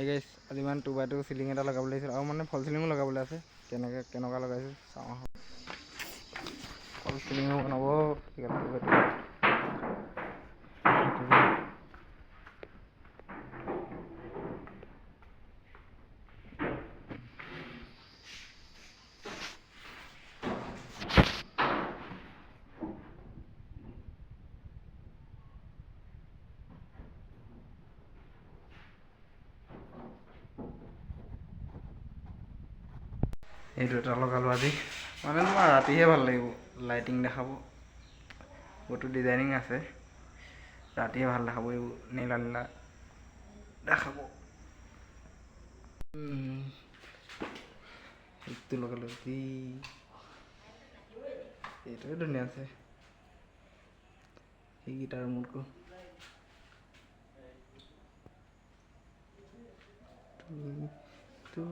সেই গাইছ আজি মানে টু বাই টু চিলিং এটা লগাবলৈ লাগিছিল আৰু মানে ফল চিলিঙো লগাবলৈ আছে। কেনেকৈ, কেনেকুৱা লগাইছোঁ, চাওঁ ফল চিলিঙো বনাব। এইটো এটা লগালোঁ আজি মানে তোমাৰ ৰাতিহে ভালো লাগিব লাইটিং দেখাব বহুতো ডিজাইনিং আছে ৰাতিহে ভালো দেখাব এইবোৰ নীলা নীলা দেখাব এইটো লগালোঁ যি এইটোৱে ধুনীয়া আছে তুমি তো